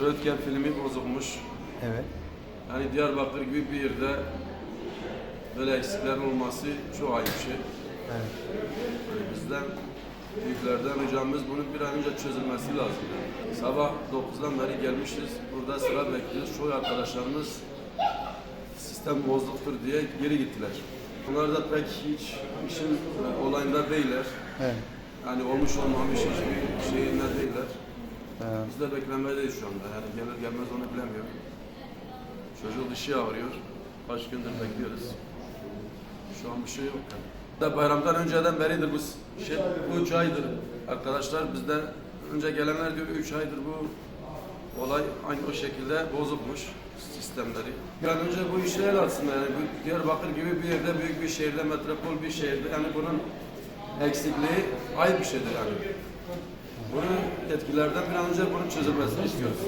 Röntgen filmi bozulmuş. Evet. Yani Diyarbakır gibi bir yerde böyle eksiklerin olması çok ayıp şey. Evet. Yani bizden büyüklerden ricamız bunun bir an önce çözülmesi lazım. Yani. Sabah 9'dan beri gelmişiz. Burada sıra bekliyoruz. Çoğu arkadaşlarımız sistem bozuktur diye geri gittiler. Bunlar da pek hiç işin e, olayında değiller. Evet. Yani olmuş olmamış hiçbir şeyinde değiller. Ee, Biz de beklemedeyiz şu anda. Yani gelir gelmez onu bilemiyorum. Çocuk dişi ağrıyor. Kaç gündür bekliyoruz. Şu an bir şey yok. Yani. Da bayramdan önceden beridir bu şey, bu üç aydır. Arkadaşlar bizde önce gelenler diyor üç aydır bu olay aynı o şekilde bozulmuş sistemleri. Bir önce bu işe el atsın yani bu Diyarbakır gibi bir yerde büyük bir şehirde metropol bir şehirde yani bunun eksikliği ayıp bir şeydir yani. Bunu yetkililerden bir an önce bunun çözülmesini istiyoruz.